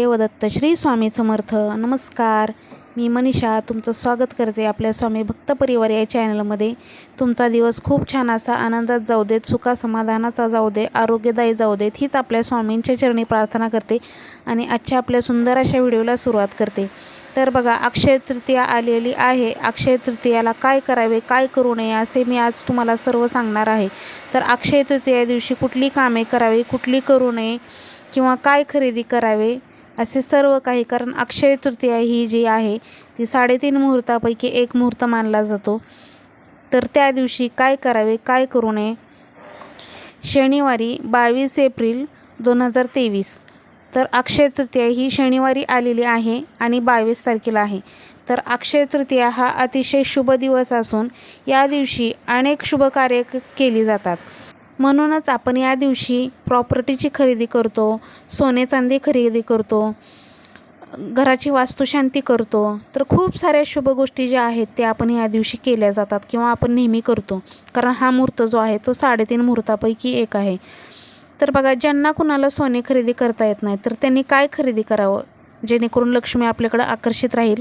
देवदत्त श्री स्वामी समर्थ. नमस्कार. मी मनीषा तुमचं स्वागत करते आपल्या स्वामी भक्त परिवार या चॅनलमध्ये. तुमचा दिवस खूप छान असा आनंदात जाऊ देत सुखा समाधानाचा जाऊ दे आरोग्यदायी जाऊ देत हीच आपल्या स्वामींच्या चरणी प्रार्थना करते आणि आजच्या आपल्या सुंदर अशा व्हिडिओला सुरुवात करते. तर बघा अक्षय तृतीया आलेली आहे. अक्षय तृतीयाला काय करावे काय करू नये असे मी आज तुम्हाला सर्व सांगणार आहे. तर अक्षय तृतीया दिवशी कुठली कामे करावी कुठली करू नये किंवा काय खरेदी करावे असे सर्व काही कारण अक्षय तृतीया ही जी आहे ती साडेतीन मुहूर्तापैकी एक मुहूर्त मानला जातो. तर त्या दिवशी काय करावे काय करू नये? शनिवारी बावीस एप्रिल दोन हजार तेवीस. तर अक्षय तृतीया ही शनिवारी आलेली आहे आणि बावीस तारखेला आहे. तर अक्षय तृतीया हा अतिशय शुभ दिवस असून या दिवशी अनेक शुभ कार्य केली जातात. म्हणूनच आपण या दिवशी प्रॉपर्टीची खरेदी करतो सोने चांदी खरेदी करतो घराची वास्तुशांती करतो. तर खूप साऱ्या शुभ गोष्टी ज्या आहेत त्या आपण या दिवशी केल्या जातात किंवा आपण नेहमी करतो. कारण हा मुहूर्त जो आहे तो साडेतीन मुहूर्तापैकी एक आहे. तर बघा ज्यांना कुणाला सोने खरेदी करता येत नाही तर त्यांनी काय खरेदी करावं? जेणेकरून लक्ष्मी आपल्याकडं आकर्षित राहील.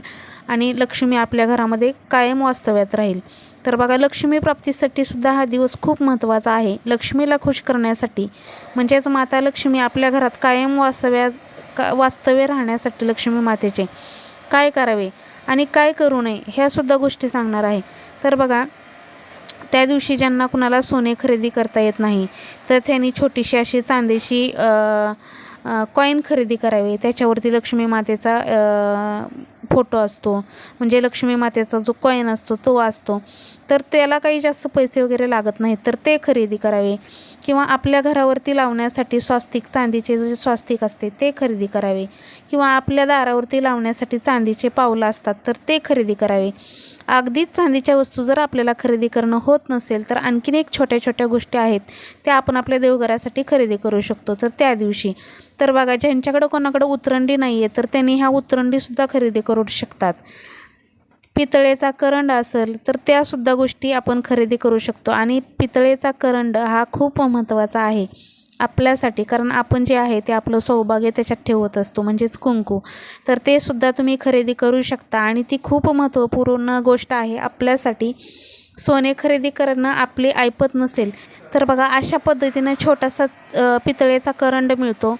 आणि लक्ष्मी आपल्या घरामध्ये कायम वास्तव्यात राहील. तर बघा लक्ष्मी प्राप्तीसाठी सुद्धा हा दिवस खूप महत्त्वाचा आहे. लक्ष्मीला खुश करण्यासाठी. म्हणजेच माता लक्ष्मी आपल्या घरात कायम वास्तव्यात का वास्तव्य राहण्यासाठी लक्ष्मी मातेचे. काय करावे आणि काय करू नये ह्यासुद्धा गोष्टी सांगणार आहे. तर बघा त्या दिवशी ज्यांना कुणाला सोने खरेदी करता येत नाही तर त्यांनी छोटीशी अशी चांदीशी कॉईन खरेदी करावी. त्याच्यावरती लक्ष्मी मातेचा फोटो असतो. म्हणजे लक्ष्मी मातेचा जो कॉईन असतो तो असतो. तर त्याला काही जास्त पैसे वगैरे लागत नाहीत. तर ते खरेदी करावे. किंवा आपल्या घरावरती लावण्यासाठी स्वास्तिक चांदीचे जे स्वास्तिक असते ते खरेदी करावे. किंवा आपल्या दारावरती लावण्यासाठी चांदीचे पावलं असतात तर ते खरेदी करावे. अगदीच चांदीच्या वस्तू जर आपल्याला खरेदी करणं होत नसेल तर आणखीन एक छोट्या छोट्या गोष्टी आहेत. त्या आपण आपल्या देवघरासाठी खरेदी करू शकतो तर त्या दिवशी. तर बघा ज्यांच्याकडं कोणाकडं उतरंडी नाही आहे तर त्यांनी ह्या उतरंडीसुद्धा खरेदी करू शकतात. पितळेचा करंड असेल तर त्यासुद्धा गोष्टी आपण खरेदी करू शकतो. आणि पितळेचा करंड हा खूप महत्त्वाचा आहे आपल्यासाठी. कारण आपण जे आहे ते आपलं सौभाग्य त्याच्यात ठेवत असतो. म्हणजेच कुंकू. तर ते सुद्धा तुम्ही खरेदी करू शकता. आणि ती खूप महत्त्वपूर्ण गोष्ट आहे आपल्यासाठी. सोने खरेदी करणं आपले ऐपत नसेल. तर बघा अशा पद्धतीनं छोटासा पितळेचा करंड मिळतो.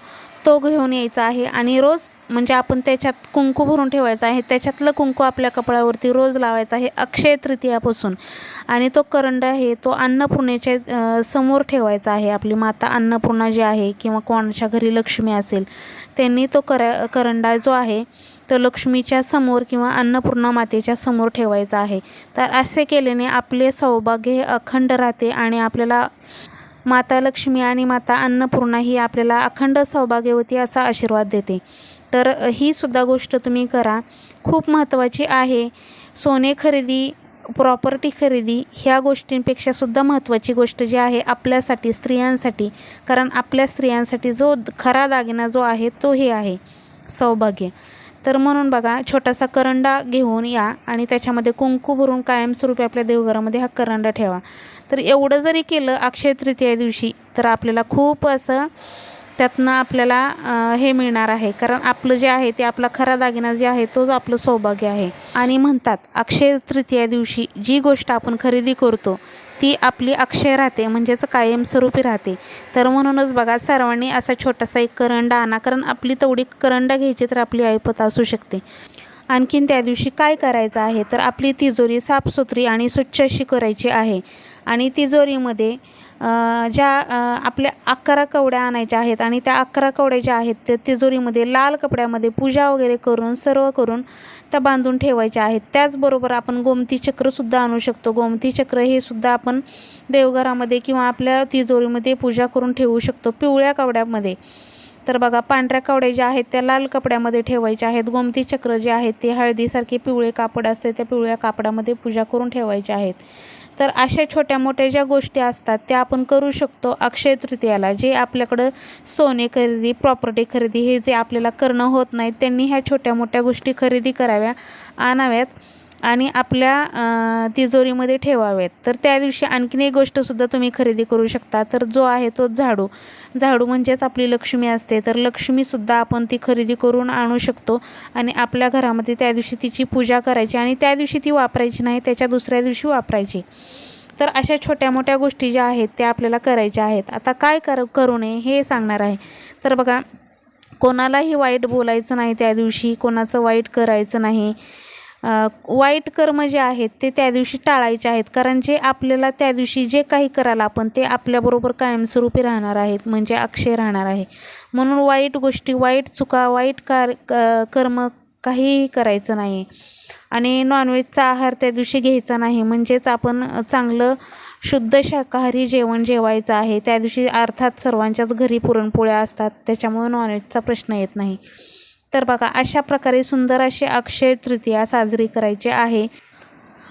तो घेऊन यायचा आहे. आणि रोज म्हणजे आपण त्याच्यात कुंकू भरून ठेवायचा आहे. त्याच्यातलं कुंकू आपल्या कपड्यावरती रोज लावायचा आहे अक्षय तृतीयापासून आणि तो करंड आहे तो अन्नपूर्णेच्या समोर ठेवायचा आहे. आपली माता अन्नपूर्णा जी आहे किंवा कोणाच्या घरी लक्ष्मी असेल त्यांनी तो कर करंडा जो आहे तो लक्ष्मीच्या समोर किंवा अन्नपूर्णा मातेच्या समोर ठेवायचा आहे. तर असे केल्याने आपले सौभाग्य हे अखंड राहते आणि आपल्याला माता लक्ष्मी आणि माता अन्नपूर्णा ही आपल्याला अखंड सौभाग्यवती असा आशीर्वाद देते. तर ही सुद्धा गोष्ट तुम्ही करा. खूप महत्त्वाची आहे. सोने खरेदी प्रॉपर्टी खरेदी ह्या गोष्टींपेक्षा सुद्धा महत्त्वाची गोष्ट जी आहे आपल्यासाठी स्त्रियांसाठी. कारण आपल्या स्त्रियांसाठी जो खरा दागिना जो आहे तो हे आहे सौभाग्य. तर म्हणून बघा छोटासा करंडा घेऊन या आणि त्याच्यामध्ये कुंकू भरून कायमस्वरूपी आपल्या देवघरामध्ये हा करंडा ठेवा. तर एवढं जरी केलं अक्षय तृतीया दिवशी तर आपल्याला खूप असं त्यातनं आपल्याला हे मिळणार आहे. कारण आपलं जे आहे ते आपला खरा दागिना जे आहे तोच आपलं सौभाग्य आहे. आणि म्हणतात अक्षय तृतीया दिवशी जी गोष्ट आपण खरेदी करतो ती आपली अक्षय राहते म्हणजेच कायमस्वरूपी राहते. तर म्हणूनच बघा सर्वांनी असा छोटासा एक करंडा आणा कारण आपली तेवढी करंडा घ्यायची तर आपली ऐपत असू शकते. आणखीन त्या दिवशी काय करायचं आहे तर आपली तिजोरी साफसुथरी आणि स्वच्छ अशी करायची आहे. आणि तिजोरीमध्ये ज्या आपल्या अकरा कवड्या आणायच्या आहेत आणि त्या अकरा कवड्या ज्या आहेत त्या तिजोरीमध्ये लाल कपड्यामध्ये पूजा वगैरे करून सर्व करून त्या बांधून ठेवायच्या आहेत. त्याचबरोबर आपण गोमती चक्रसुद्धा आणू शकतो. गोमती चक्र हे सुद्धा आपण देवघरामध्ये किंवा आपल्या तिजोरीमध्ये पूजा करून ठेवू शकतो पिवळ्या कवड्यामध्ये. तर बघा पांढऱ्या कवड्या ज्या आहेत त्या लाल कपड्यामध्ये ठेवायच्या आहेत. गोमती चक्र जे आहेत ते हळदीसारखे पिवळे कापड असते त्या पिवळ्या कापडामध्ये पूजा करून ठेवायचे आहेत. तर अशा छोट्या मोठ्या ज्या गोष्टी असतात त्या आपण करू शकतो अक्षय तृतीयाला जे आपल्याकडं सोने खरेदी प्रॉपर्टी खरेदी हे जे आपल्याला करणं होत नाही त्यांनी ह्या छोट्या मोठ्या गोष्टी खरेदी कराव्या आणाव्यात. आणि आपल्या तिजोरीमध्ये ठेवावेत. तर त्या दिवशी आणखीन एक गोष्टसुद्धा तुम्ही खरेदी करू शकता. तर जो आहे तो झाडू. झाडू म्हणजेच आपली लक्ष्मी असते. तर लक्ष्मीसुद्धा आपण ती खरेदी करून आणू शकतो. आणि आपल्या घरामध्ये त्या दिवशी तिची पूजा करायची आणि त्या दिवशी ती वापरायची नाही त्याच्या दुसऱ्या दिवशी वापरायची. तर अशा छोट्या मोठ्या गोष्टी ज्या आहेत त्या आपल्याला करायच्या आहेत. आता काय कर करू नये हे सांगणार आहे. तर बघा कोणालाही वाईट बोलायचं नाही त्या दिवशी. कोणाचं वाईट करायचं नाही. वाईट कर्म जे आहेत ते त्या दिवशी टाळायचे आहेत. कारण जे आपल्याला त्या दिवशी जे काही करायला आपण ते आपल्याबरोबर कायमस्वरूपी राहणार आहेत. म्हणजे अक्षय राहणार आहे. म्हणून वाईट गोष्टी वाईट चुका वाईट कार क- कर्म काहीही करायचं नाही आणि नॉनव्हेजचा आहार त्या दिवशी घ्यायचा नाही. म्हणजेच आपण चांगलं शुद्ध शाकाहारी जेवण जेवायचं आहे. त्या दिवशी अर्थात सर्वांच्याच घरी पुरणपोळ्या असतात. त्याच्यामुळे नॉनव्हेजचा प्रश्न येत नाही. तर बघा अशा प्रकारे सुंदर अशी अक्षय तृतीया साजरी करायची आहे.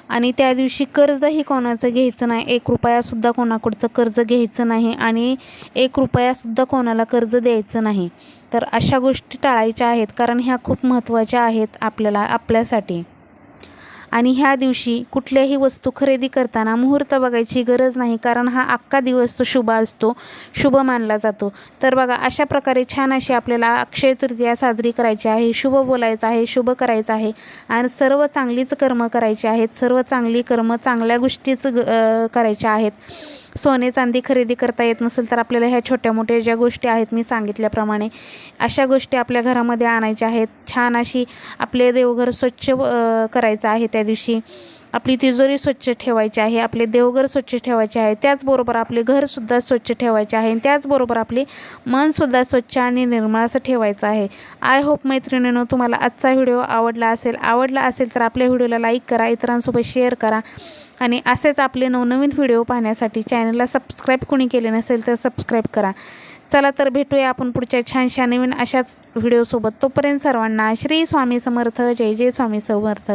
आणि त्या दिवशी कर्जही कोणाचं घ्यायचं नाही एक रुपयासुद्धा कोणाकडचं कर्ज घ्यायचं नाही आणि एक रुपयासुद्धा कोणाला कर्ज द्यायचं नाही. तर अशा गोष्टी टाळायच्या आहेत कारण ह्या खूप महत्त्वाच्या आहेत आपल्याला आपल्यासाठी. आणि ह्या दिवशी कुठल्याही वस्तू खरेदी करताना मुहूर्त बघायची गरज नाही कारण हा अख्खा दिवस तो शुभ असतो शुभ मानला जातो. तर बघा अशा प्रकारे छान अशी आपल्याला अक्षय तृतीया साजरी करायची आहे शुभ बोलायचं आहे शुभ करायचं आहे आणि सर्व चांगलीच कर्म करायची आहेत सर्व चांगली कर्म चांगल्या गोष्टीच ग- करायच्या आहेत. सोने चांदी खरेदी करता येत नसेल तर आपल्याला ह्या छोट्या मोठ्या ज्या गोष्टी आहेत मी सांगितल्याप्रमाणे अशा गोष्टी आपल्या घरामध्ये आणायच्या आहेत. छान अशी आपले देवघर स्वच्छ करायचं आहे त्या दिवशी. आपली तिजोरी स्वच्छ ठेवायची आहे आपले देवघर स्वच्छ ठेवायचे आहे. त्याचबरोबर आपले घरसुद्धा स्वच्छ ठेवायचे आहे. त्याचबरोबर आपले मनसुद्धा स्वच्छ आणि निर्मळ असं ठेवायचं आहे. आय होप मैत्रिणीनं तुम्हाला आजचा व्हिडिओ आवडला असेल. आवडला असेल तर आपल्या व्हिडिओला लाईक करा इतरांसोबत शेअर करा. आणि असेच आपले नवनवीन व्हिडिओ पाहण्यासाठी चॅनलला सबस्क्राईब कोणी केले नसेल तर सबस्क्राईब करा. चला तर भेटूया आपण पुढच्या छानशा नवीन अशाच व्हिडिओसोबत तोपर्यंत सर्वांना श्री स्वामी समर्थ जय जय स्वामी समर्थ.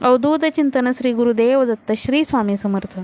अवधूत चिंतन श्री गुरुदेव दत्त श्री स्वामी समर्थ.